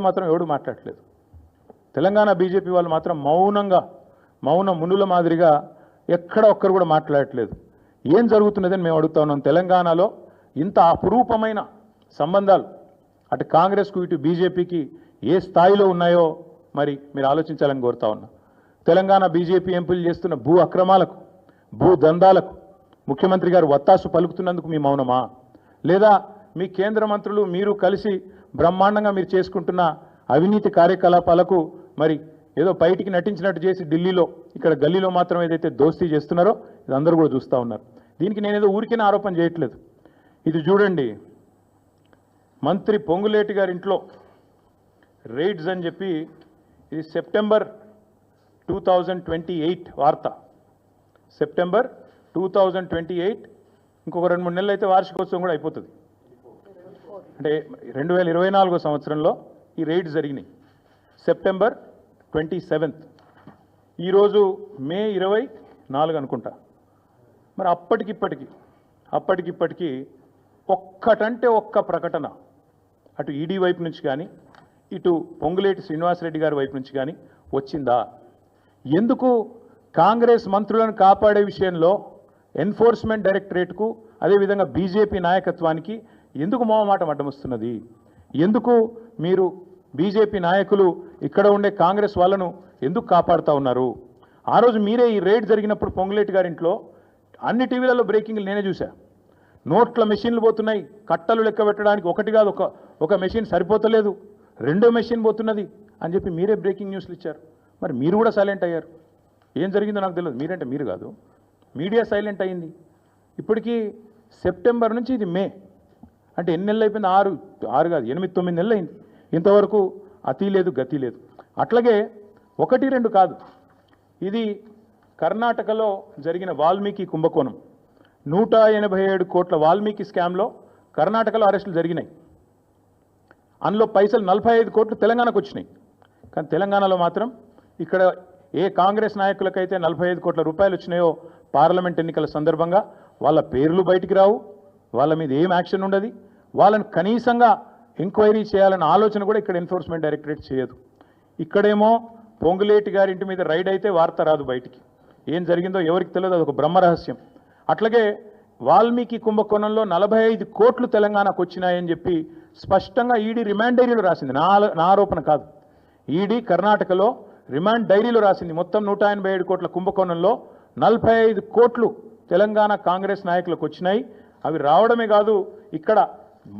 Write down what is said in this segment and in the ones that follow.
మాత్రం ఎవడు మాట్లాడలేదు. తెలంగాణ బీజేపీ వాళ్ళు మాత్రం మౌనంగా మౌన మునుల మాదిరిగా ఎక్కడ ఒక్కరు కూడా మాట్లాడట్లేదు. ఏం జరుగుతున్నదని మేము అడుగుతా ఉన్నాం. తెలంగాణలో ఇంత అపురూపమైన సంబంధాలు అటు కాంగ్రెస్కు ఇటు బీజేపీకి ఏ స్థాయిలో ఉన్నాయో మరి మీరు ఆలోచించాలని కోరుతా ఉన్నా. తెలంగాణ బీజేపీ ఎంపీలు చేస్తున్న భూ అక్రమాలకు భూ దందాలకు ముఖ్యమంత్రి గారు వత్తాసు పలుకుతున్నందుకు మీ మౌనమా? లేదా మీ కేంద్ర మంత్రులు మీరు కలిసి బ్రహ్మాండంగా మీరు చేసుకుంటున్న అవినీతి కార్యకలాపాలకు మరి ఏదో బయటికి నటించినట్టు చేసి ఢిల్లీలో ఇక్కడ గల్లీలో మాత్రం ఏదైతే దోస్తీ చేస్తున్నారో ఇది అందరూ కూడా చూస్తూ ఉన్నారు. దీనికి నేనేదో ఊరికే ఆరోపణ చేయట్లేదు. ఇది చూడండి. మంత్రి పొంగులేటి గారి ఇంట్లో రైడ్స్ అని చెప్పి ఇది September two thousand twenty eight వార్త. September two thousand twenty eight ఇంకొక రెండు మూడు నెలలు అయితే వార్షికోత్సవం కూడా అయిపోతుంది. అంటే రెండు వేల ఇరవై నాలుగో సంవత్సరంలో ఈ రైడ్ జరిగినాయి. September twenty seventh. ఈరోజు మే ఇరవై నాలుగు అనుకుంటా. మరి అప్పటికిప్పటికి అప్పటికిప్పటికీ ఒక్కటంటే ఒక్క ప్రకటన అటు ఈడీ వైపు నుంచి కానీ ఇటు పొంగులేటి శ్రీనివాసరెడ్డి గారి వైపు నుంచి కానీ వచ్చిందా? ఎందుకు కాంగ్రెస్ మంత్రులను కాపాడే విషయంలో ఎన్ఫోర్స్మెంట్ డైరెక్టరేట్కు అదేవిధంగా బీజేపీ నాయకత్వానికి ఎందుకు మోహమాటం అడ్డమొస్తున్నది ఎందుకు మీరు బీజేపీ నాయకులు ఇక్కడ ఉండే కాంగ్రెస్ వాళ్ళను ఎందుకు కాపాడుతూ ఉన్నారు? ఆ రోజు మీరే ఈ రేడ్ జరిగినప్పుడు పొంగులేటి గారి ఇంట్లో అన్ని టీవీలలో బ్రేకింగ్లు నేనే చూసా నోట్ల మెషిన్లు పోతున్నాయి. కట్టలు లెక్క పెట్టడానికి ఒకటి కాదు ఒక ఒక మెషిన్ సరిపోతలేదు. రెండో మెషిన్ పోతున్నది అని చెప్పి మీరే బ్రేకింగ్ న్యూస్లు ఇచ్చారు. మరి మీరు కూడా సైలెంట్ అయ్యారు. ఏం జరిగిందో నాకు తెలియదు మీరంటే మీరు కాదు. మీడియా సైలెంట్ అయింది. ఇప్పటికీ సెప్టెంబర్ నుంచి ఇది మే. అంటే ఎన్ని నెలలు అయిపోయింది? ఆరు. ఆరు కాదు ఎనిమిది తొమ్మిది నెలలు అయింది. ఇంతవరకు అతి లేదు గతి లేదు. అట్లాగే ఒకటి రెండు కాదు. ఇది కర్ణాటకలో జరిగిన వాల్మీకి కుంభకోణం. నూట ఎనభై ఏడు కోట్ల వాల్మీకి స్కామ్లో కర్ణాటకలో అరెస్టులు జరిగినాయి. అందులో పైసలు నలభై ఐదు కోట్లు తెలంగాణకు వచ్చినాయి. కానీ తెలంగాణలో మాత్రం ఇక్కడ ఏ కాంగ్రెస్ నాయకులకైతే నలభై ఐదు కోట్ల రూపాయలు వచ్చినాయో పార్లమెంట్ ఎన్నికల సందర్భంగా వాళ్ళ పేర్లు బయటికి రావు. వాళ్ళ మీద ఏం యాక్షన్ ఉండదు. వాళ్ళని కనీసంగా ఎంక్వైరీ చేయాలన్న ఆలోచన కూడా ఇక్కడ ఎన్ఫోర్స్మెంట్ డైరెక్టరేట్ చేయదు. ఇక్కడేమో పొంగులేటి గారి ఇంటి మీద రైడ్ అయితే వార్త రాదు బయటికి. ఏం జరిగిందో ఎవరికి తెలియదు అదొక బ్రహ్మరహస్యం అట్లాగే వాల్మీకి కుంభకోణంలో నలభై ఐదు కోట్లు తెలంగాణకు వచ్చినాయని చెప్పి స్పష్టంగా ఈడీ రిమాండ్ డైరీలో రాసింది. నా నా ఆరోపణ కాదు. ఈడీ కర్ణాటకలో రిమాండ్ డైరీలో రాసింది. మొత్తం నూట ఎనభై ఏడు కోట్ల కుంభకోణంలో నలభై ఐదు కోట్లు తెలంగాణ కాంగ్రెస్ నాయకులకు వచ్చినాయి. అవి రావడమే కాదు ఇక్కడ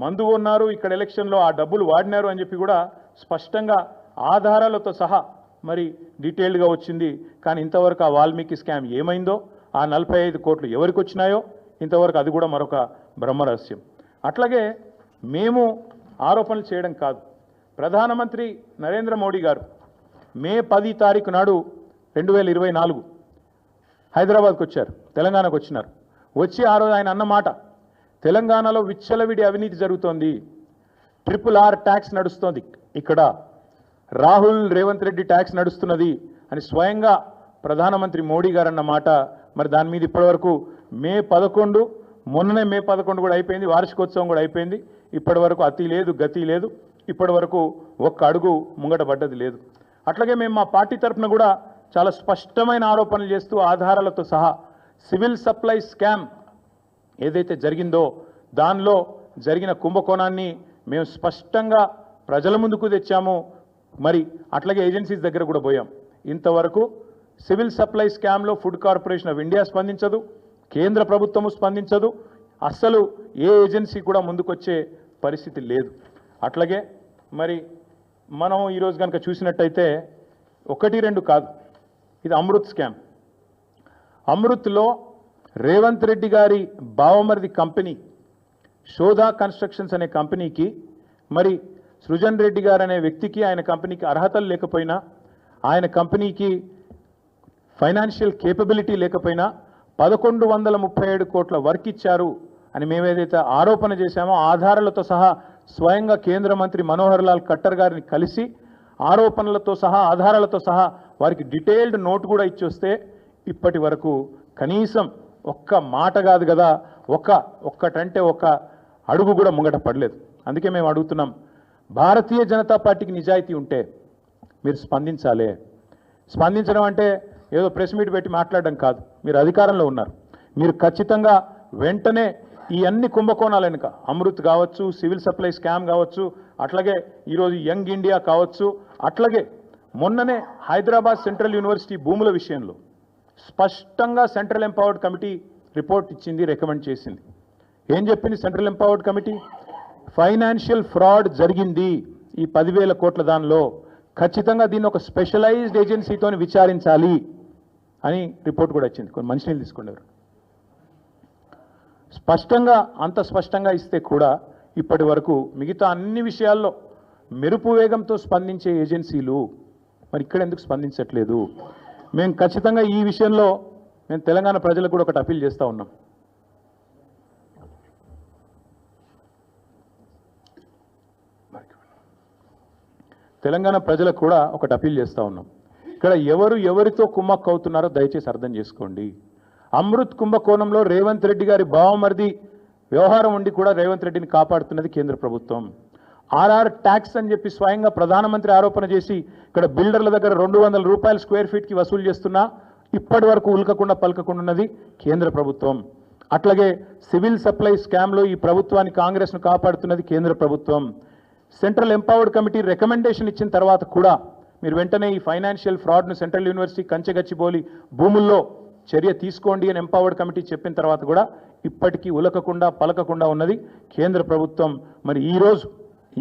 మందు ఉన్నారు ఇక్కడ ఎలక్షన్లో ఆ డబ్బులు వాడినారు అని చెప్పి కూడా స్పష్టంగా ఆధారాలతో సహా మరి డీటెయిల్డ్గా వచ్చింది. కానీ ఇంతవరకు ఆ వాల్మీకి స్కామ్ ఏమైందో ఆ నలభై ఐదు కోట్లు ఎవరికి వచ్చినాయో ఇంతవరకు అది కూడా మరొక బ్రహ్మరహస్యం అట్లాగే మేము ఆరోపణలు చేయడం కాదు. ప్రధానమంత్రి నరేంద్ర మోడీ గారు మే పది తారీఖు నాడు రెండు వేల ఇరవై నాలుగు హైదరాబాద్కు వచ్చారు తెలంగాణకు వచ్చినారు. వచ్చి ఆ రోజు ఆయన అన్న మాట తెలంగాణలో విచ్చలవిడి అవినీతి జరుగుతోంది. ట్రిపుల్ ఆర్ ట్యాక్స్ నడుస్తోంది. ఇక్కడ రాహుల్ రేవంత్ రెడ్డి ట్యాక్స్ నడుస్తున్నది అని స్వయంగా ప్రధానమంత్రి మోడీ గారు అన్నమాట మరి దాని మీద ఇప్పటివరకు మే పదకొండు మొన్ననే మే పదకొండు కూడా అయిపోయింది. వార్షికోత్సవం కూడా అయిపోయింది. ఇప్పటి వరకు అతి లేదు గతి లేదు. ఇప్పటి వరకు ఒక్క అడుగు ముంగట పడ్డది లేదు. అట్లాగే మేము మా పార్టీ తరఫున కూడా చాలా స్పష్టమైన ఆరోపణలు చేస్తూ ఆధారాలతో సహా సివిల్ సప్లై స్కామ్ ఏదైతే జరిగిందో దానిలో జరిగిన కుంభకోణాన్ని మేము స్పష్టంగా ప్రజల ముందుకు తెచ్చాము. మరి అట్లాగే ఏజెన్సీస్ దగ్గర కూడా పోయాం. ఇంతవరకు సివిల్ సప్లై స్కామ్లో ఫుడ్ కార్పొరేషన్ ఆఫ్ ఇండియా స్పందించదు. కేంద్ర ప్రభుత్వము స్పందించదు. అస్సలు ఏ ఏజెన్సీ కూడా ముందుకొచ్చే పరిస్థితి లేదు. అట్లాగే మరి మనం ఈరోజు కనుక చూసినట్టయితే ఒకటి రెండు కాదు. ఇది అమృత్ స్కామ్. అమృత్లో రేవంత్ రెడ్డి గారి బావమరిది కంపెనీ శోధా కన్స్ట్రక్షన్స్ అనే కంపెనీకి మరి సృజన్ రెడ్డి గారు అనే వ్యక్తికి ఆయన కంపెనీకి అర్హతలు లేకపోయినా ఆయన కంపెనీకి ఫైనాన్షియల్ కేపబిలిటీ లేకపోయినా పదకొండు వందల ముప్పై ఏడు కోట్ల వర్క్ ఇచ్చారు అని మేమేదైతే ఆరోపణ చేశామో ఆధారాలతో సహా స్వయంగా కేంద్ర మంత్రి మనోహర్ లాల్ ఖట్టర్ గారిని కలిసి ఆరోపణలతో సహా ఆధారాలతో సహా వారికి డీటెయిల్డ్ నోట్ కూడా ఇచ్చి వస్తే ఇప్పటి వరకు కనీసం ఒక్క మాట కాదు కదా ఒక్క ఒక్కటంటే ఒక్క అడుగు కూడా ముంగట పడలేదు. అందుకే మేము అడుగుతున్నాం భారతీయ జనతా పార్టీకి నిజాయితీ ఉంటే మీరు స్పందించాలి. స్పందించడం అంటే ఏదో ప్రెస్ మీట్ పెట్టి మాట్లాడడం కాదు మీరు అధికారంలో ఉన్నారు. మీరు ఖచ్చితంగా వెంటనే ఈ అన్ని కుంభకోణాలు వెనుక అమృత్ కావచ్చు సివిల్ సప్లై స్కామ్ కావచ్చు అట్లాగే ఈరోజు యంగ్ ఇండియా కావచ్చు అట్లాగే మొన్ననే హైదరాబాద్ సెంట్రల్ యూనివర్సిటీ భూముల విషయంలో స్పష్టంగా సెంట్రల్ ఎంపవర్డ్ కమిటీ రిపోర్ట్ ఇచ్చింది రికమెండ్ చేసింది. ఏం చెప్పింది central empowered committee? Financial fraud జరిగింది ఈ పదివేల కోట్ల దానిలో. ఖచ్చితంగా దీన్ని ఒక స్పెషలైజ్డ్ ఏజెన్సీతో విచారించాలి అని రిపోర్ట్ కూడా వచ్చింది కొన్ని మంచినీళ్ళు తీసుకున్నారు. స్పష్టంగా అంత స్పష్టంగా ఇస్తే కూడా ఇప్పటి వరకు మిగతా అన్ని విషయాల్లో మెరుపు వేగంతో స్పందించే ఏజెన్సీలు మరి ఇక్కడ ఎందుకు స్పందించట్లేదు? మేము ఖచ్చితంగా ఈ విషయంలో మేము తెలంగాణ ప్రజలకు కూడా ఒకటి అప్పీల్ చేస్తూ ఉన్నాం. తెలంగాణ ప్రజలకు కూడా ఒకటి అప్పీల్ చేస్తూ ఉన్నాం. ఇక్కడ ఎవరు ఎవరితో కుమ్మక్కు అవుతున్నారో దయచేసి అర్థం చేసుకోండి. అమృత్ కుంభకోణంలో రేవంత్ రెడ్డి గారి బావమరిది వ్యవహారం ఉండి కూడా రేవంత్ రెడ్డిని కాపాడుతున్నది కేంద్ర ప్రభుత్వం. ఆర్ఆర్ ట్యాక్స్ అని చెప్పి స్వయంగా ప్రధానమంత్రి ఆరోపణ చేసి ఇక్కడ బిల్డర్ల దగ్గర రెండు వందల రూపాయల స్క్వేర్ ఫీట్కి వసూలు చేస్తున్నా ఇప్పటి వరకు ఉల్కకుండా పలకకుండా ఉన్నది కేంద్ర ప్రభుత్వం. అట్లాగే సివిల్ సప్లై స్కామ్లో ఈ ప్రభుత్వాన్ని కాంగ్రెస్ను కాపాడుతున్నది కేంద్ర ప్రభుత్వం. సెంట్రల్ ఎంపవర్డ్ కమిటీ రికమెండేషన్ ఇచ్చిన తర్వాత కూడా మీరు వెంటనే ఈ ఫైనాన్షియల్ ఫ్రాడ్ను సెంట్రల్ యూనివర్సిటీ కంచెగచ్చిబోలి భూముల్లో చర్య తీసుకోండి అని ఎంపవర్డ్ కమిటీ చెప్పిన తర్వాత కూడా ఇప్పటికీ ఉలకకుండా పలకకుండా ఉన్నది కేంద్ర ప్రభుత్వం. మరి ఈరోజు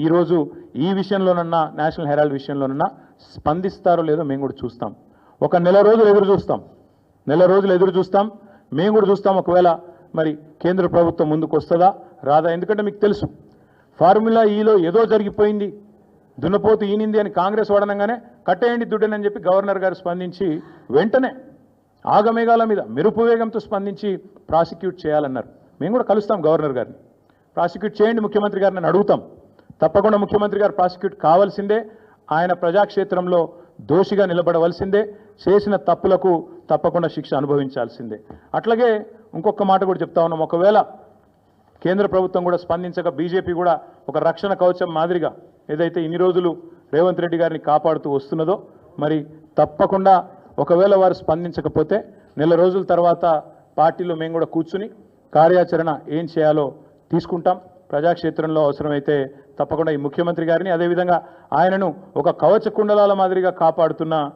ఈరోజు ఈ విషయంలోనన్నా నేషనల్ హెరాల్డ్ విషయంలోనన్నా స్పందిస్తారో లేదో మేము కూడా చూస్తాం. ఒక నెల రోజులు ఎదురు చూస్తాం. నెల రోజులు ఎదురు చూస్తాం. మేము కూడా చూస్తాం ఒకవేళ మరి కేంద్ర ప్రభుత్వం ముందుకు వస్తుందా రాదా? ఎందుకంటే మీకు తెలుసు ఫార్ములా ఈలో ఏదో జరిగిపోయింది. దున్నపోతు ఈనింది అని కాంగ్రెస్ వాడనంగానే కట్టేయండి దుడ్డనని చెప్పి గవర్నర్ గారు స్పందించి వెంటనే ఆగమేఘాల మీద మెరుపు వేగంతో స్పందించి ప్రాసిక్యూట్ చేయాలన్నారు. మేము కూడా కలుస్తాం గవర్నర్ గారిని. ప్రాసిక్యూట్ చేయండి ముఖ్యమంత్రి గారిని అడుగుతాం. తప్పకుండా ముఖ్యమంత్రి గారు ప్రాసిక్యూట్ కావాల్సిందే. ఆయన ప్రజాక్షేత్రంలో దోషిగా నిలబడవలసిందే. చేసిన తప్పులకు తప్పకుండా శిక్ష అనుభవించాల్సిందే. అట్లాగే ఇంకొక మాట కూడా చెప్తా ఉన్నాం. ఒకవేళ కేంద్ర ప్రభుత్వం కూడా స్పందించక బీజేపీ కూడా ఒక రక్షణ కవచం మాదిరిగా ఏదైతే ఇన్ని రోజులు రేవంత్ రెడ్డి గారిని కాపాడుతూ వస్తున్నదో మరి తప్పకుండా ఒకవేళ వారు స్పందించకపోతే నెల రోజుల తర్వాత పార్టీలో మేము కూడా కూర్చుని కార్యాచరణ ఏం చేయాలో తీసుకుంటాం. ప్రజాక్షేత్రంలో అవసరమైతే తప్పకుండా ఈ ముఖ్యమంత్రి గారిని అదేవిధంగా ఆయనను ఒక కవచ కుండలాల మాదిరిగా కాపాడుతున్న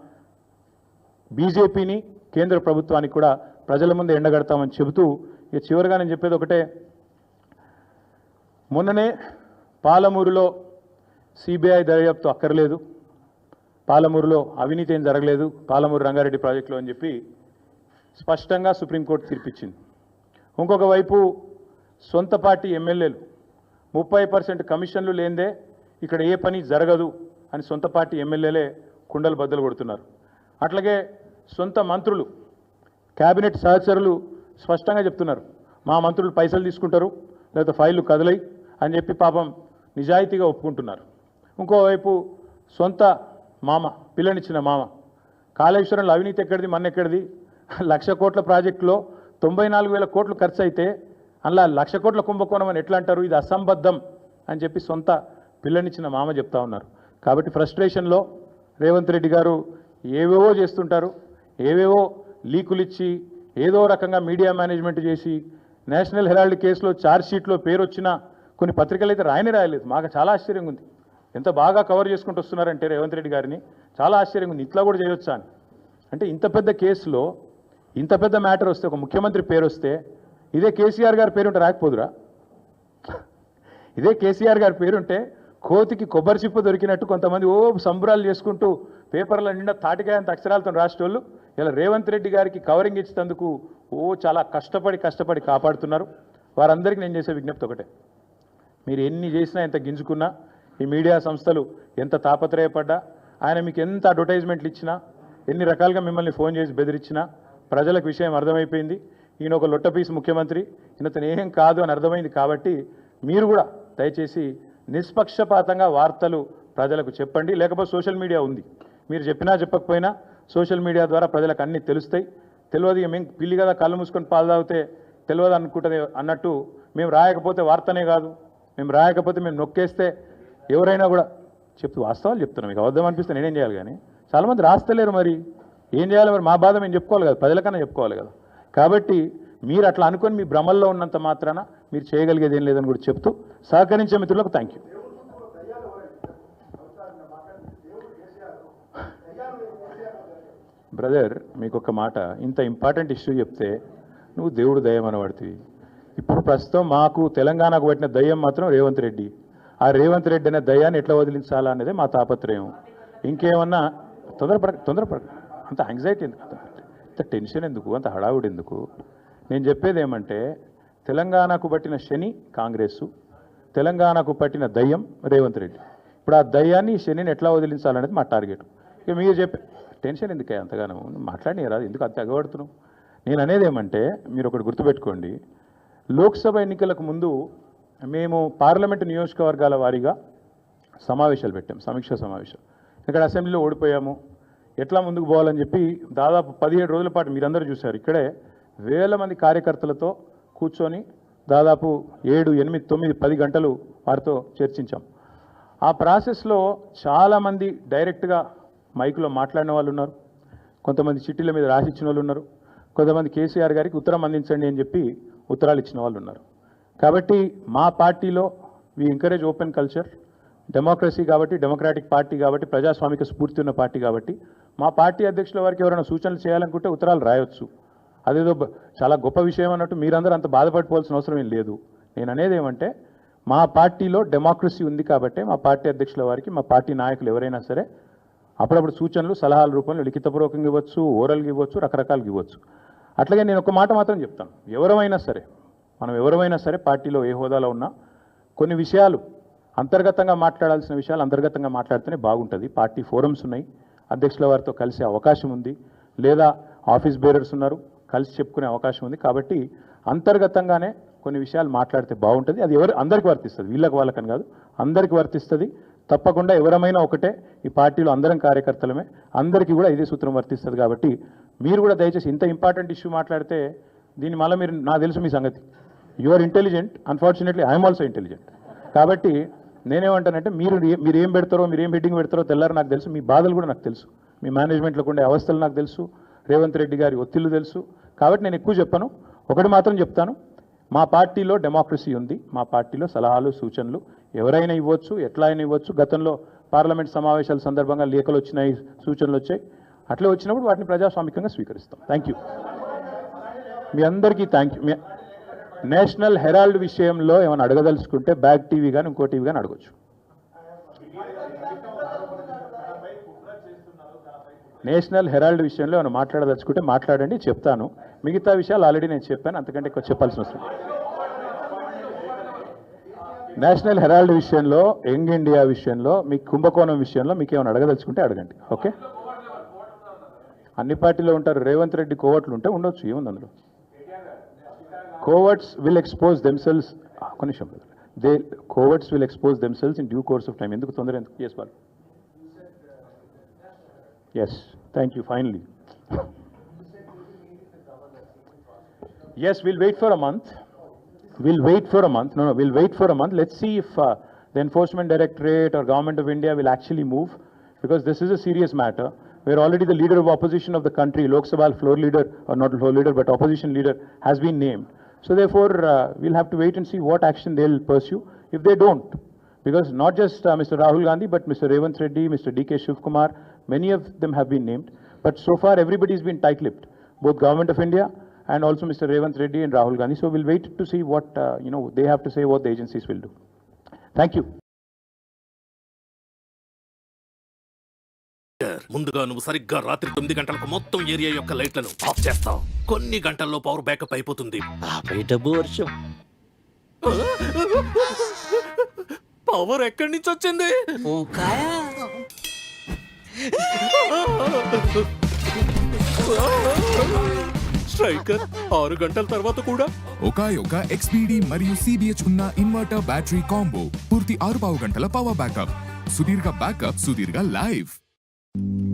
బీజేపీని కేంద్ర ప్రభుత్వానికి కూడా ప్రజల ముందు ఎండగడతామని చెబుతూ ఇక చివరిగా నేను చెప్పేది ఒకటే. మొన్ననే పాలమూరులో సిబిఐ దర్యాప్తు అక్కర్లేదు. పాలమూరులో అవినీతి ఏం జరగలేదు. పాలమూరు రంగారెడ్డి ప్రాజెక్టులో అని చెప్పి స్పష్టంగా సుప్రీంకోర్టు తీర్పిచ్చింది. ఇంకొక వైపు సొంత పార్టీ ఎమ్మెల్యేలు ముప్పై పర్సెంట్ కమిషన్లు లేందే ఇక్కడ ఏ పని జరగదు అని సొంత పార్టీ ఎమ్మెల్యేలే కుండలు బద్దలు కొడుతున్నారు. అట్లాగే సొంత మంత్రులు కేబినెట్ సహచరులు స్పష్టంగా చెప్తున్నారు. మా మంత్రులు పైసలు తీసుకుంటారు లేదా ఫైళ్ళు కదలై అని చెప్పి పాపం నిజాయితీగా ఒప్పుకుంటున్నారు. ఇంకోవైపు సొంత మామ పిల్లనిచ్చిన మామ కాళేశ్వరంలో అవినీతి ఎక్కడిది మన ఎక్కడిది లక్ష కోట్ల ప్రాజెక్టులో తొంభై నాలుగు వేల కోట్లు ఖర్చు అయితే అందులో లక్ష కోట్ల కుంభకోణం అని ఎట్లా అంటారు? ఇది అసంబద్ధం అని చెప్పి సొంత పిల్లనిచ్చిన మామ చెప్తా ఉన్నారు. కాబట్టి ఫ్రస్ట్రేషన్లో రేవంత్ రెడ్డి గారు ఏవేవో చేస్తుంటారు ఏవేవో లీకులు ఇచ్చి ఏదో రకంగా మీడియా మేనేజ్మెంట్ చేసి నేషనల్ హెరాల్డ్ కేసులో ఛార్జ్ షీట్లో పేరు వచ్చిన కొన్ని పత్రికలు అయితే రాయని రాయలేదు. మాకు చాలా ఆశ్చర్యంగా ఉంది. ఎంత బాగా కవర్ చేసుకుంటూ వస్తున్నారంటే రేవంత్ రెడ్డి గారిని. చాలా ఆశ్చర్యంగా ఉంది. ఇట్లా కూడా చేయొచ్చా అని. అంటే ఇంత పెద్ద కేసులో ఇంత పెద్ద మ్యాటర్ వస్తే ఒక ముఖ్యమంత్రి పేరు వస్తే ఇదే కేసీఆర్ గారి పేరుంటే రాకపోదురా? ఇదే కేసీఆర్ గారి పేరుంటే కోతికి కొబ్బరి చిప్ప దొరికినట్టు కొంతమంది ఓ సంబరాలు చేసుకుంటూ పేపర్ల నిండా తాటికాయంత అక్షరాలతో రాసేటోళ్ళు. ఇలా రేవంత్ రెడ్డి గారికి కవరింగ్ ఇచ్చినందుకు ఓ చాలా కష్టపడి కష్టపడి కాపాడుతున్నారు. వారందరికీ నేను చేసే విజ్ఞప్తి ఒకటే. మీరు ఎన్ని చేసినా ఎంత గింజుకున్నా ఈ మీడియా సంస్థలు ఎంత తాపత్రయపడ్డా ఆయన మీకు ఎంత అడ్వర్టైజ్మెంట్లు ఇచ్చినా ఎన్ని రకాలుగా మిమ్మల్ని ఫోన్ చేసి బెదిరించినా ప్రజలకు విషయం అర్థమైపోయింది. ఈయన ఒక లొట్టపీసు ముఖ్యమంత్రి. ఈయనతను ఏం కాదు అని అర్థమైంది కాబట్టి మీరు కూడా దయచేసి నిష్పక్షపాతంగా వార్తలు ప్రజలకు చెప్పండి. లేకపోతే సోషల్ మీడియా ఉంది. మీరు చెప్పినా చెప్పకపోయినా సోషల్ మీడియా ద్వారా ప్రజలకు అన్నీ తెలుస్తాయి. తెలియదు మేము పిల్లి కదా కళ్ళు మూసుకొని పాలు తాగితే తెలియదు అనుకుంటుంది అన్నట్టు మేము రాయకపోతే వార్తనే కాదు. మేము రాయకపోతే మేము నొక్కేస్తే ఎవరైనా కూడా చెప్తూ వాస్తవాలు చెప్తున్నాం. మీకు అబద్ధం అనిపిస్తే నేనేం చేయాలి కానీ చాలామంది రాస్తలేరు మరి. ఏం చేయాలి మరి? మా బాధ మేము చెప్పుకోవాలి కదా. ప్రజలకన్నా చెప్పుకోవాలి కదా. కాబట్టి మీరు అట్లా అనుకొని మీ భ్రమల్లో ఉన్నంత మాత్రాన మీరు చేయగలిగేది ఏం లేదని కూడా చెప్తూ సహకరించే మిత్రులకు థ్యాంక్ యూ బ్రదర్ మీకు ఒక మాట ఇంత ఇంపార్టెంట్ ఇష్యూ చెప్తే నువ్వు దేవుడు దయ్యం అనబడుతుంది ఇప్పుడు ప్రస్తుతం మాకు తెలంగాణకు పట్టిన దయ్యం మాత్రం రేవంత్ రెడ్డి. ఆ రేవంత్ రెడ్డి అనే దయ్యాన్ని ఎట్లా వదిలించాలా అనేది మా తాపత్రయం. ఇంకేమన్నా తొందరపడ తొందరపడ అంత యాంగ్జైటీ ఎందుకు? అంత టెన్షన్ ఎందుకు? అంత హడావుడి ఎందుకు? నేను చెప్పేది ఏమంటే తెలంగాణకు పట్టిన శని కాంగ్రెస్ తెలంగాణకు పట్టిన దయ్యం రేవంత్ రెడ్డి. ఇప్పుడు ఆ దయ్యాన్ని శనిని ఎట్లా వదిలించాలనేది మా టార్గెట్. ఇక మీరు చెప్పే టెన్షన్ ఎందుకే అంతగానో? మాట్లాడి రాదు ఎందుకు అంత ఎగబడుతున్నావు? నేను అనేది ఏమంటే మీరు ఒకటి గుర్తుపెట్టుకోండి. లోక్సభ ఎన్నికలకు ముందు మేము పార్లమెంటు నియోజకవర్గాల వారీగా సమావేశాలు పెట్టాం సమీక్ష సమావేశం. ఇక్కడ అసెంబ్లీలో ఓడిపోయాము ఎట్లా ముందుకు పోవాలని చెప్పి దాదాపు పదిహేడు రోజుల పాటు మీరందరూ చూశారు. ఇక్కడే వేల మంది కార్యకర్తలతో కూర్చొని దాదాపు ఏడు ఎనిమిది తొమ్మిది పది గంటలు వారితో చర్చించాం. ఆ ప్రాసెస్లో చాలామంది డైరెక్ట్గా మైకులో మాట్లాడిన వాళ్ళు ఉన్నారు. కొంతమంది చిట్టీల మీద రాసిచ్చిన వాళ్ళు ఉన్నారు. కొంతమంది కేసీఆర్ గారికి ఉత్తరం అందించండి అని చెప్పి ఉత్తరాలు ఇచ్చిన వాళ్ళు ఉన్నారు. కాబట్టి మా పార్టీలో we encourage open culture democracy కాబట్టి డెమోక్రాటిక్ పార్టీ కాబట్టి ప్రజాస్వామిక స్ఫూర్తి ఉన్న పార్టీ కాబట్టి మా పార్టీ అధ్యక్షుల వారికి ఎవరైనా సూచనలు చేయాలనుకుంటే ఉత్తరాలు రాయొచ్చు. అదేదో చాలా గొప్ప విషయం అన్నట్టు మీరందరూ అంత బాధపడిపోవాల్సిన అవసరం ఏం లేదు. నేను అనేది ఏమంటే మా పార్టీలో డెమోక్రసీ ఉంది కాబట్టి మా పార్టీ అధ్యక్షుల వారికి మా పార్టీ నాయకులు ఎవరైనా సరే అప్పుడప్పుడు సూచనలు సలహాల రూపంలో లిఖితపూర్వకంగా ఇవ్వచ్చు ఓరల్గా ఇవ్వచ్చు రకరకాలుగా ఇవ్వచ్చు. అట్లాగే నేను ఒక మాట మాత్రం చెప్తాను. ఎవరమైనా సరే మనం ఎవరమైనా సరే పార్టీలో ఏ హోదాలో ఉన్నా కొన్ని విషయాలు అంతర్గతంగా మాట్లాడాల్సిన విషయాలు అంతర్గతంగా మాట్లాడితేనే బాగుంటుంది. పార్టీ ఫోరమ్స్ ఉన్నాయి. అధ్యక్షుల వారితో కలిసే అవకాశం ఉంది. లేదా ఆఫీస్ బేరర్స్ ఉన్నారు కలిసి చెప్పుకునే అవకాశం ఉంది. కాబట్టి అంతర్గతంగానే కొన్ని విషయాలు మాట్లాడితే బాగుంటుంది. అది ఎవరు అందరికీ వర్తిస్తుంది. వీళ్ళకి వాళ్ళకని కాదు. అందరికీ వర్తిస్తుంది. తప్పకుండా ఎవరమైనా ఒకటే ఈ పార్టీలో అందరం కార్యకర్తలమే. అందరికీ కూడా ఇదే సూత్రం వర్తిస్తుంది కాబట్టి మీరు కూడా దయచేసి ఇంత ఇంపార్టెంట్ ఇష్యూ మాట్లాడితే దీని మళ్ళీ మీరు నాకు తెలుసు మీ సంగతి. You are intelligent unfortunately I'm also intelligent కాబట్టి నేనేమంటానంటే మీరు మీరు ఏం పెడతారో మీరు ఏం హెడ్డింగ్ పెడతారో తెల్లారు నాకు తెలుసు. మీ బాధలు కూడా నాకు తెలుసు. మీ మేనేజ్మెంట్లోకి ఉండే అవస్థలు నాకు తెలుసు. రేవంత్ రెడ్డి గారి ఒత్తిళ్ళు తెలుసు. కాబట్టి నేను ఎక్కువ చెప్పను. ఒకటి మాత్రం చెప్తాను. మా పార్టీలో డెమోక్రసీ ఉంది. మా పార్టీలో సలహాలు సూచనలు ఎవరైనా ఇవ్వచ్చు ఎట్లా అయినా ఇవ్వచ్చు. గతంలో పార్లమెంట్ సమావేశాల సందర్భంగా లేఖలు వచ్చినాయి సూచనలు వచ్చాయి. అట్లే వచ్చినప్పుడు వాటిని ప్రజాస్వామికంగా స్వీకరిస్తాం. థ్యాంక్ యూ మీ అందరికీ థ్యాంక్ యూ నేషనల్ హెరాల్డ్ విషయంలో ఏమైనా అడగదలుచుకుంటే బ్యాక్ టీవీ కానీ ఇంకో టీవీ కానీ అడగచ్చు. నేషనల్ హెరాల్డ్ విషయంలో ఏమైనా మాట్లాడదలుచుకుంటే మాట్లాడండి చెప్తాను. మిగతా విషయాలు ఆల్రెడీ నేను చెప్పాను అంతకంటే ఎక్కువ చెప్పాల్సిన అవసరం నేషనల్ హెరాల్డ్ విషయంలో యంగ్ ఇండియా విషయంలో మీ కుంభకోణం విషయంలో మీకు ఏమైనా అడగదలుచుకుంటే అడగండి ఓకే? అన్ని పార్టీలో ఉంటారు రేవంత్ రెడ్డి కోవట్లు ఉంటే ఉండొచ్చు ఏముంది అందులో? coverts will expose themselves. Ah, Konisham, they coverts will expose themselves in due course of time. Enduku tondara enduku? Yes, Balu. Yes. Thank you. Finally. yes, we'll wait for a month. We'll wait for a month. No, no, we'll wait for a month. Let's see if uh, the Enforcement Directorate or Government of India will actually move because this is a serious matter. We're already the leader of opposition of the country, Lok Sabha floor leader, or not floor leader, but opposition leader has been named. So therefore, uh, we'll have to wait and see what action they'll pursue. If they don't, because not just uh, Mr. Rahul Gandhi, but Mr. Revanth Reddy, Mr. D.K. Shivkumar, many of them have been named. But so far, everybody's been tight-lipped, both Government of India and also Mr. Revanth Reddy and Rahul Gandhi. So we'll wait to see what, uh, you know, they have to say, what the agencies will do. Thank you. ముందుగా నువ్వు సరిగ్గా రాత్రి తొమ్మిది గంటలకు మొత్తం area యొక్క లైట్లను of చేస్తావు. కొన్ని గంటల్లో పవర్ బ్యాకప్ అయిపోతుంది. వర్షం. పవర్ ఎక్కడి నుంచి వచ్చింది? స్ట్రైకర్ ఆరు గంటల తర్వాత కూడా? ఒకాయొక ఎక్స్పీడీ మరియు సిబిహెచ్ ఉన్న ఇన్వర్టర్ బ్యాటరీ కాంబో పూర్తి ఆరు పావు గంటల పవర్ బ్యాకప్. సుదీర్ఘ బ్యాకప్ సుదీర్ఘ life. you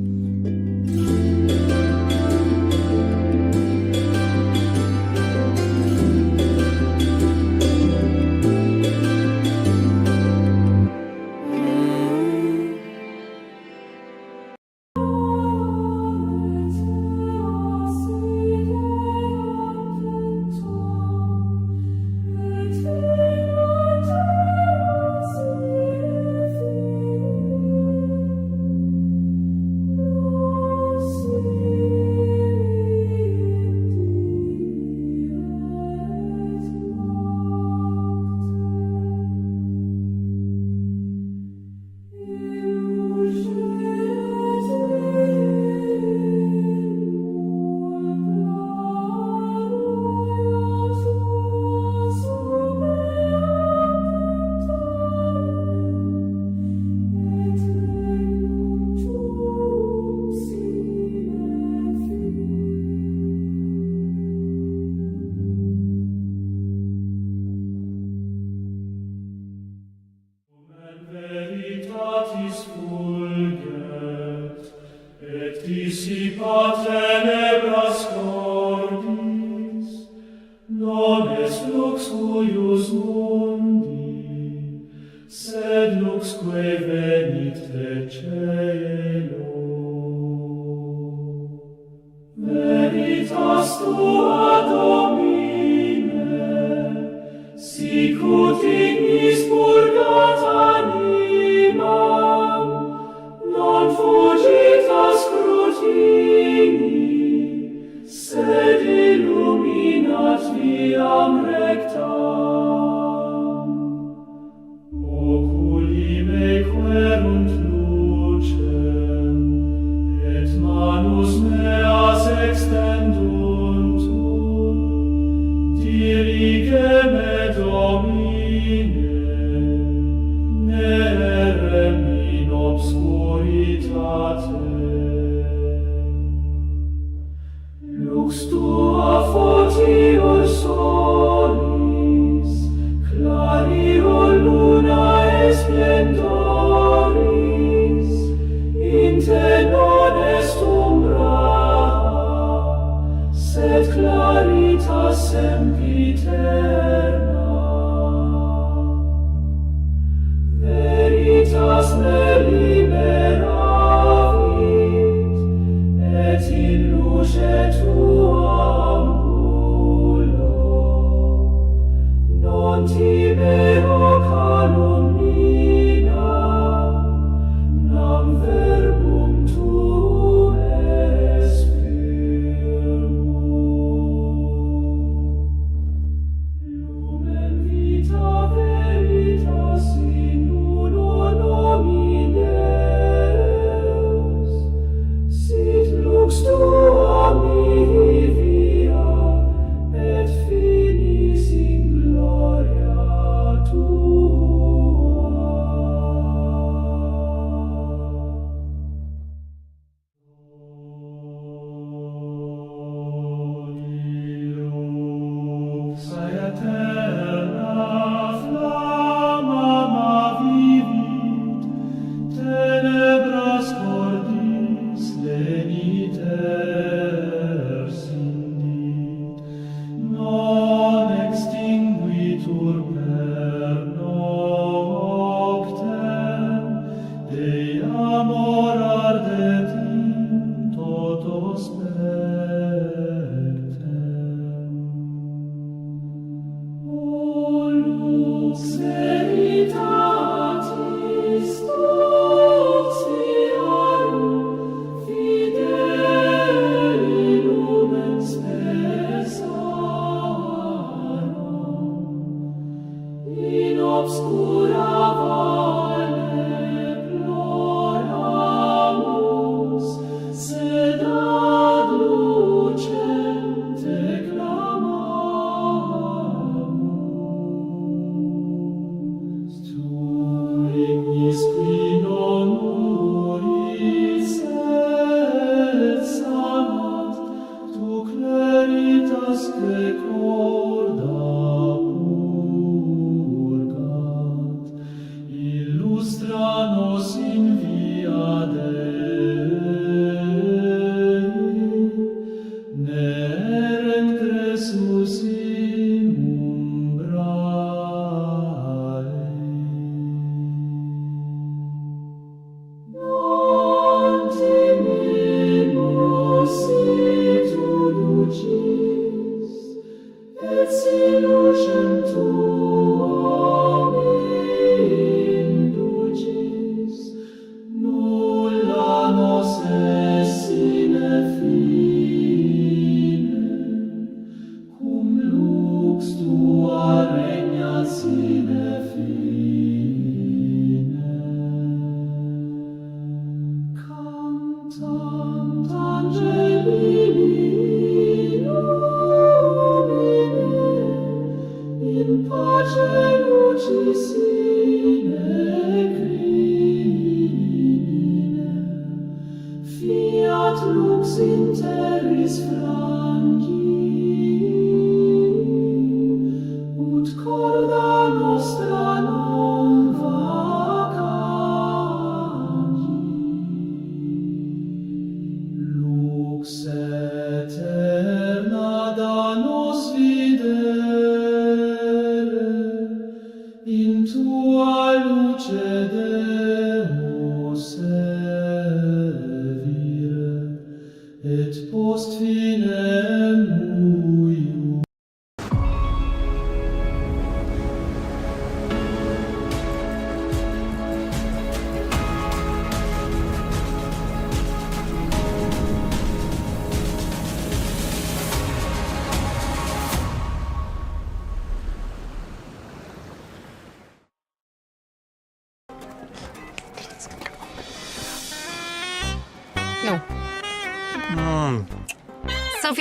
eram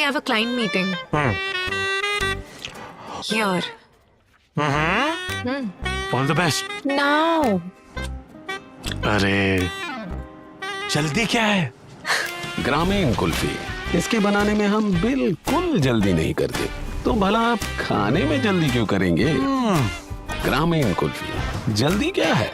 have a client meeting. Hmm. Here. Mm-hmm. Hmm. All the best. Now. अरे जल्दी क्या है ग्रामीण कुल्फी इसके बनाने में हम बिल्कुल जल्दी नहीं करते तो भला आप खाने में जल्दी क्यों करेंगे hmm. ग्रामीण कुल्फी जल्दी क्या है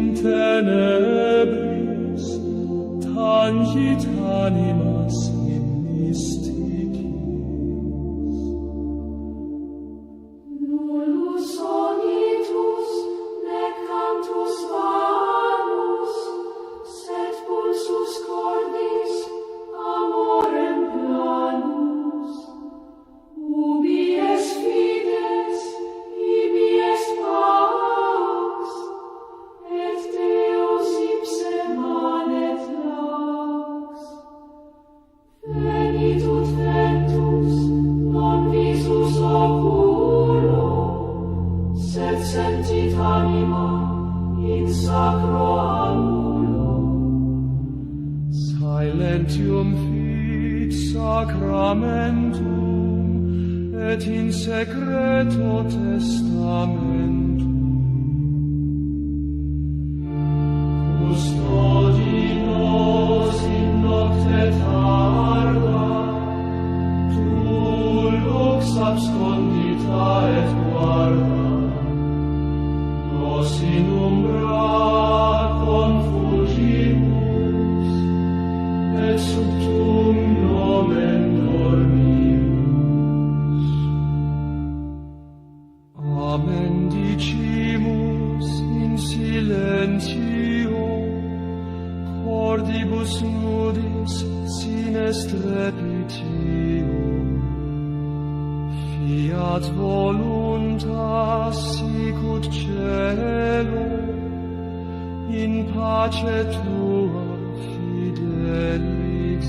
in tenebris tangit anima. Silentium fit sacramentum et in secreto testament. sub cielo in pace tua fidelix